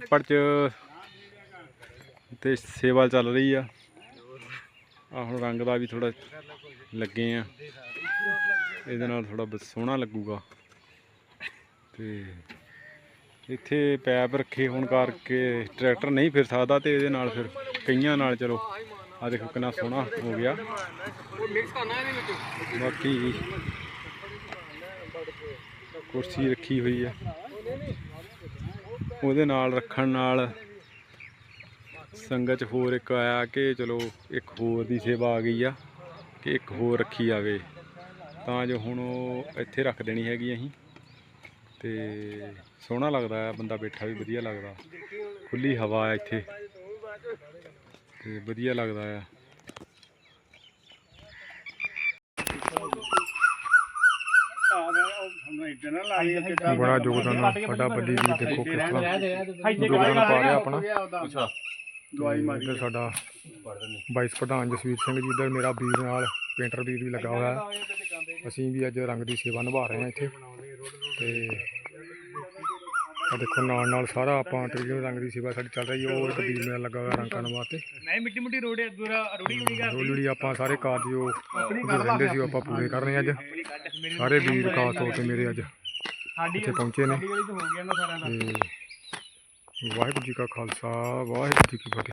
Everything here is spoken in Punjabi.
ਛੱਪੜ 'ਚ ਤੇ ਸੇਵਾ ਚੱਲ ਰਹੀ ਆ। ਆ ਹੁਣ ਰੰਗ ਦਾ ਵੀ ਥੋੜਾ ਲੱਗੇ ਆ। ਇਹਦੇ ਨਾਲ ਥੋੜਾ ਸੋਹਣਾ ਲੱਗੂਗਾ। ਤੇ ਇੱਥੇ ਪੈਪ ਰੱਖੇ ਹੋਣ ਕਰਕੇ ਟਰੈਕਟਰ ਨਹੀਂ ਫਿਰ ਸਕਦਾ ਤੇ ਇਹਦੇ ਨਾਲ ਫਿਰ ਕਈਆਂ ਨਾਲ ਚਲੋ। ਆ ਦੇਖੋ ਕਿੰਨਾ ਸੋਹਣਾ ਹੋ ਗਿਆ। ਬਾਕੀ ਕੁਰਸੀ ਰੱਖੀ ਹੋਈ ਆ। ਉਹਦੇ ਨਾਲ ਰੱਖਣ ਨਾਲ ਸੰਗਤ 'ਚ ਹੋਰ ਇੱਕ ਆਇਆ ਕਿ ਚਲੋ ਇੱਕ ਹੋਰ ਦੀ ਸੇਵਾ ਆ ਗਈ ਆ, ਕਿ ਇੱਕ ਹੋਰ ਰੱਖੀ ਜਾਵੇ। ਤਾਂ ਜੋ ਹੁਣ ਉਹ ਇੱਥੇ ਰੱਖ ਦੇਣੀ ਹੈਗੀ ਅਸੀਂ। ਤੇ ਸੋਹਣਾ ਲੱਗਦਾ ਆ, ਬੰਦਾ ਬੈਠਾ ਵੀ ਵਧੀਆ ਲੱਗਦਾ। ਖੁੱਲੀ ਹਵਾ ਆ ਇੱਥੇ। ਤੇ ਵਧੀਆ ਲੱਗਦਾ ਆ। ਬੜਾ ਯੋਗਦਾਨ ਸਾਡਾ ਬੱਲੀ ਵੀ ਦੇਖੋ ਕਿਸ ਤਰ੍ਹਾਂ ਯੋਗਦਾਨ ਪਾ ਰਿਹਾ ਆਪਣਾ। ਇੱਧਰ ਸਾਡਾ ਵਾਈਸ ਪ੍ਰਧਾਨ ਜਸਵੀਰ ਸਿੰਘ ਜੀ ਇੱਧਰ ਮੇਰਾ ਵੀਰ ਨਾਲ ਪੇਂਟਰ ਵੀਰ ਵੀ ਲੱਗਾ ਹੋਇਆ। ਅਸੀਂ ਵੀ ਅੱਜ ਰੰਗ ਦੀ ਸੇਵਾ ਨਿਭਾ ਰਹੇ ਹਾਂ ਇੱਥੇ। ਤੇ ਆ ਦੇਖੋ ਨਾਲ ਨਾਲ ਸਾਰਾ ਆਪਾਂ ਟ੍ਰਿਗਰ ਰੰਗ ਦੀ ਸੇਵਾ ਸਾਡੀ ਚੱਲ ਰਹੀ ਹੈ ਉਹ ਇੱਕ ਵੀਰ ਮੇਰਾ ਲੱਗਾ ਹੋਇਆ ਰੰਗ ਕਰਨ ਵਾਸਤੇ। ਨਹੀਂ ਮਿੱਟੀ ਮਿੱਟੀ ਰੋੜੇ ਦੂਰਾ ਰੋੜੀ ਰੋੜੀ ਕਰ ਹੌਲੀ ਆਪਾਂ ਸਾਰੇ ਕਾਰਜ ਜੋ ਰਹਿੰਦੇ ਸੀ ਆਪਾਂ ਪੂਰੇ ਕਰ ਰਹੇ ਹਾਂ ਅੱਜ। ਸਾਰੇ ਵੀਰ ਖਾਸ ਤੌਰ ਤੇ ਮੇਰੇ ਅੱਜ ਸਾਡੀ ਇੱਥੇ ਪਹੁੰਚੇ ਨੇ। ਵਾਹਿਗੁਰੂ ਜੀ ਕਾ ਖਾਲਸਾ ਵਾਹਿਗੁਰੂ ਜੀ ਕੀ ਫਤਿਹ।